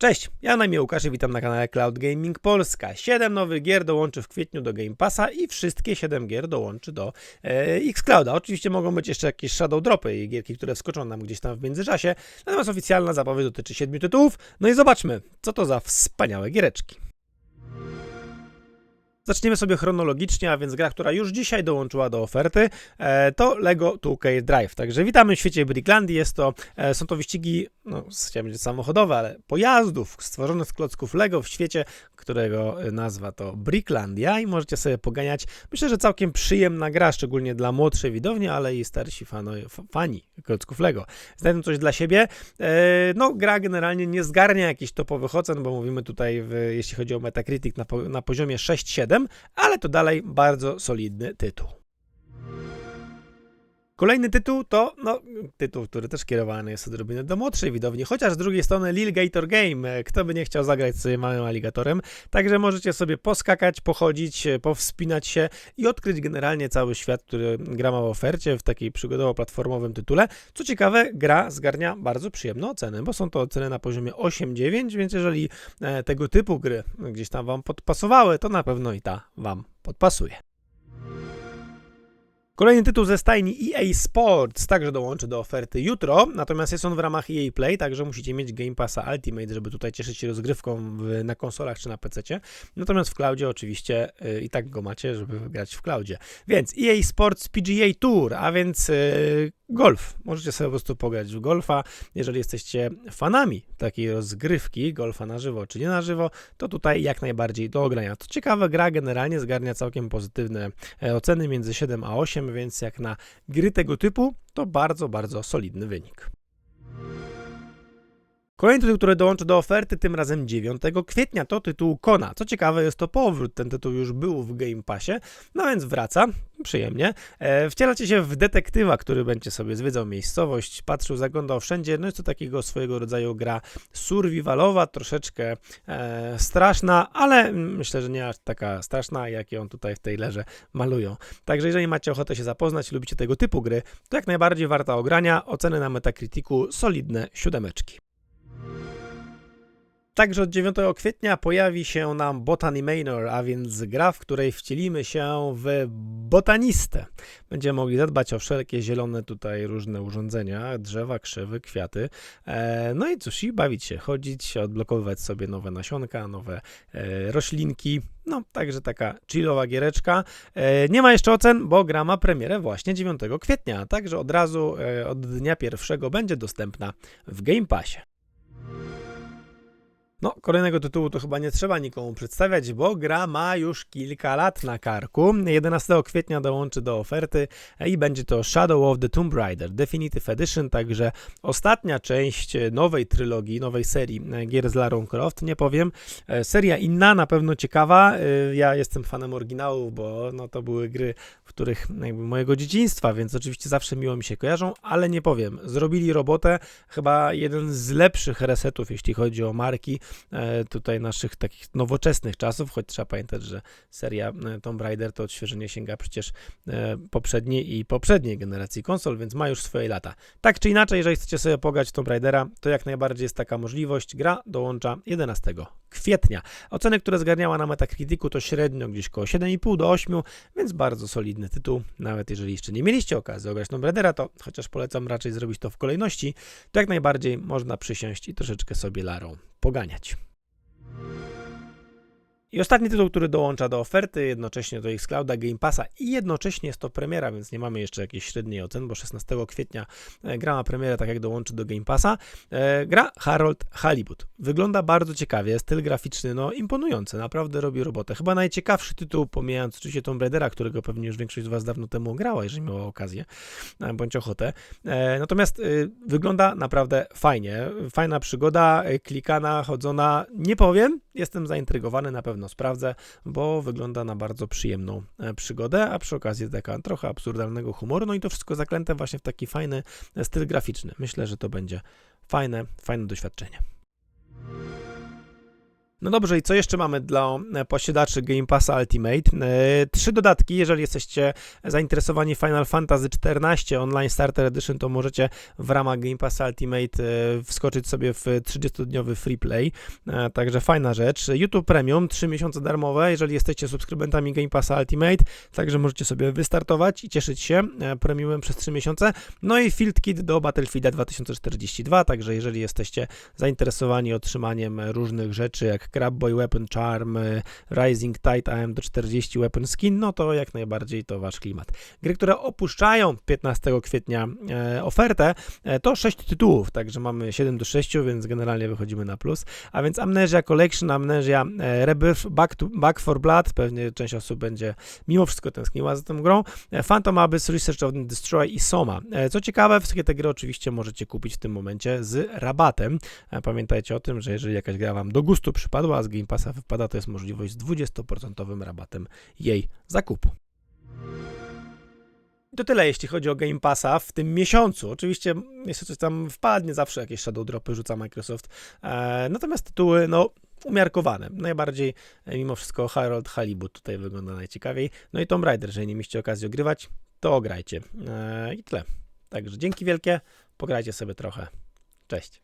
Cześć, ja na imię Łukasz i witam na kanale Cloud Gaming Polska. 7 nowych gier dołączy w kwietniu do Game Passa i wszystkie 7 gier dołączy do e, Xclouda. Oczywiście mogą być jeszcze jakieś shadow dropy i gierki, które wskoczą nam gdzieś tam w międzyczasie, natomiast oficjalna zapowiedź dotyczy 7 tytułów. No i zobaczmy, co to za wspaniałe giereczki. Zaczniemy sobie chronologicznie, a więc gra, która już dzisiaj dołączyła do oferty, e, to Lego 2K Drive. Także witamy w świecie Bricklandii. Jest to, e, są to wyścigi, no, chciałem powiedzieć samochodowe, ale pojazdów stworzonych z klocków Lego w świecie, którego e, nazwa to Bricklandia i możecie sobie poganiać. Myślę, że całkiem przyjemna gra, szczególnie dla młodszej widowni, ale i starsi fano, fani klocków Lego. Znajdą coś dla siebie. E, No, gra generalnie nie zgarnia jakichś topowych ocen, bo mówimy tutaj, w, jeśli chodzi o Metacritic, na, po, na poziomie 6-7, ale to dalej bardzo solidny tytuł. Kolejny tytuł to, no, tytuł, który też kierowany jest odrobinę do młodszej widowni, chociaż z drugiej strony Lil Gator Game, kto by nie chciał zagrać sobie małym aligatorem, także możecie sobie poskakać, pochodzić, powspinać się i odkryć generalnie cały świat, który gra ma w ofercie w takiej przygodowo-platformowym tytule. Co ciekawe, gra zgarnia bardzo przyjemne oceny, bo są to oceny na poziomie 8-9, więc jeżeli e, tego typu gry gdzieś tam wam podpasowały, to na pewno i ta wam podpasuje. Kolejny tytuł ze stajni EA Sports także dołączy do oferty jutro, natomiast jest on w ramach EA Play, także musicie mieć Game Passa Ultimate, żeby tutaj cieszyć się rozgrywką w, na konsolach czy na PC. Natomiast w cloudzie oczywiście y, i tak go macie, żeby grać w cloudzie. Więc EA Sports PGA Tour, a więc y, golf. Możecie sobie po prostu pograć w golfa. Jeżeli jesteście fanami takiej rozgrywki, golfa na żywo czy nie na żywo, to tutaj jak najbardziej do ogrania. To ciekawe, gra generalnie zgarnia całkiem pozytywne e, oceny między 7 a 8, więc jak na gry tego typu, to bardzo, bardzo solidny wynik. Kolejny tytuł, który dołączy do oferty, tym razem 9 kwietnia, to tytuł Kona. Co ciekawe, jest to powrót. Ten tytuł już był w Game Passie, no więc wraca. Przyjemnie. E, wcielacie się w detektywa, który będzie sobie zwiedzał miejscowość, patrzył, zaglądał wszędzie. No jest to takiego swojego rodzaju gra survivalowa, troszeczkę e, straszna, ale myślę, że nie aż taka straszna, jak ją tutaj w tej lerze malują. Także jeżeli macie ochotę się zapoznać, lubicie tego typu gry, to jak najbardziej warta ogrania. Oceny na Metacriticu solidne siódemeczki. Także od 9 kwietnia pojawi się nam Botany Manor, a więc gra, w której wcielimy się w botanistę. Będziemy mogli zadbać o wszelkie zielone tutaj różne urządzenia, drzewa, krzewy, kwiaty. E, no i cóż, i bawić się, chodzić, odblokowywać sobie nowe nasionka, nowe e, roślinki. No, także taka chillowa giereczka. E, nie ma jeszcze ocen, bo gra ma premierę właśnie 9 kwietnia, także od razu od dnia pierwszego będzie dostępna w Game Passie. No, kolejnego tytułu to chyba nie trzeba nikomu przedstawiać, bo gra ma już kilka lat na karku. 11 kwietnia dołączy do oferty i będzie to Shadow of the Tomb Raider Definitive Edition, także ostatnia część nowej trylogii, nowej serii gier z Lara Croft, nie powiem. E, Seria inna, na pewno ciekawa. E, Ja jestem fanem oryginałów, bo no, to były gry, w których jakby mojego dzieciństwa, więc oczywiście zawsze miło mi się kojarzą, ale nie powiem. Zrobili robotę, chyba jeden z lepszych resetów, jeśli chodzi o marki e, tutaj naszych takich nowoczesnych czasów, choć trzeba pamiętać, że seria e, Tomb Raider to odświeżenie sięga przecież e, poprzedniej i poprzedniej generacji konsol, więc ma już swoje lata. Tak czy inaczej, jeżeli chcecie sobie pograć w Tomb Raidera, to jak najbardziej jest taka możliwość. Gra dołącza 11 kwietnia. Oceny, które zgarniała na Metacriticu to średnio gdzieś koło 7,5 do 8, więc bardzo solidny tytuł. Nawet jeżeli jeszcze nie mieliście okazji ograć Tomb Raidera, to chociaż polecam raczej zrobić to w kolejności, to jak najbardziej można przysiąść i troszeczkę sobie Larą poganiać. I ostatni tytuł, który dołącza do oferty, jednocześnie do Xclouda, Game Passa i jednocześnie jest to premiera, więc nie mamy jeszcze jakiejś średniej ocen, bo 16 kwietnia e, gra ma premierę, tak jak dołączy do Game Passa. E, gra Harold Halibut. Wygląda bardzo ciekawie, styl graficzny, no imponujący, naprawdę robi robotę. Chyba najciekawszy tytuł, pomijając oczywiście Tomb Raidera, którego pewnie już większość z Was dawno temu grała, jeżeli miała okazję, e, bądź ochotę. E, natomiast y, wygląda naprawdę fajnie. Fajna przygoda, y, klikana, chodzona. Nie powiem, jestem zaintrygowany, na pewno sprawdzę, bo wygląda na bardzo przyjemną e, przygodę, a przy okazji taka trochę absurdalnego humoru. No i to wszystko zaklęte właśnie w taki fajny e, styl graficzny. Myślę, że to będzie fajne, fajne doświadczenie. No dobrze, i co jeszcze mamy dla e, posiadaczy Game Passa Ultimate? E, Trzy dodatki, jeżeli jesteście zainteresowani Final Fantasy XIV Online Starter Edition, to możecie w ramach Game Passa Ultimate e, wskoczyć sobie w 30-dniowy free play, także fajna rzecz. YouTube Premium, 3 miesiące darmowe, jeżeli jesteście subskrybentami Game Passa Ultimate, także możecie sobie wystartować i cieszyć się premiumem przez 3 miesiące. No i Field Kit do Battlefielda 2042, także jeżeli jesteście zainteresowani otrzymaniem różnych rzeczy jak Crab Boy Weapon Charm, y, Rising Tide AM40 Weapon Skin, no to jak najbardziej to wasz klimat. Gry, które opuszczają 15 kwietnia e, ofertę, e, to 6 tytułów, także mamy 7 do 6, więc generalnie wychodzimy na plus. A więc Amnesia Collection, Amnesia e, Rebirth, Back, to, Back for Blood, pewnie część osób będzie mimo wszystko tęskniła za tą grą, Phantom Abyss, Research of the Destroy i Soma. Co ciekawe, wszystkie te gry oczywiście możecie kupić w tym momencie z rabatem. Pamiętajcie o tym, że jeżeli jakaś gra Wam do gustu przypadła, a z Game Passa wypada, to jest możliwość z 20% rabatem jej zakupu. To tyle, jeśli chodzi o Game Passa w tym miesiącu. Oczywiście jeszcze coś tam wpadnie, zawsze jakieś shadow dropy rzuca Microsoft. E, natomiast tytuły, no, umiarkowane. Najbardziej, e, mimo wszystko, Harold Halibut tutaj wygląda najciekawiej. No i Tomb Raider, jeżeli nie mieliście okazji ogrywać, to ograjcie. E, I tyle. Także dzięki wielkie, pograjcie sobie trochę. Cześć.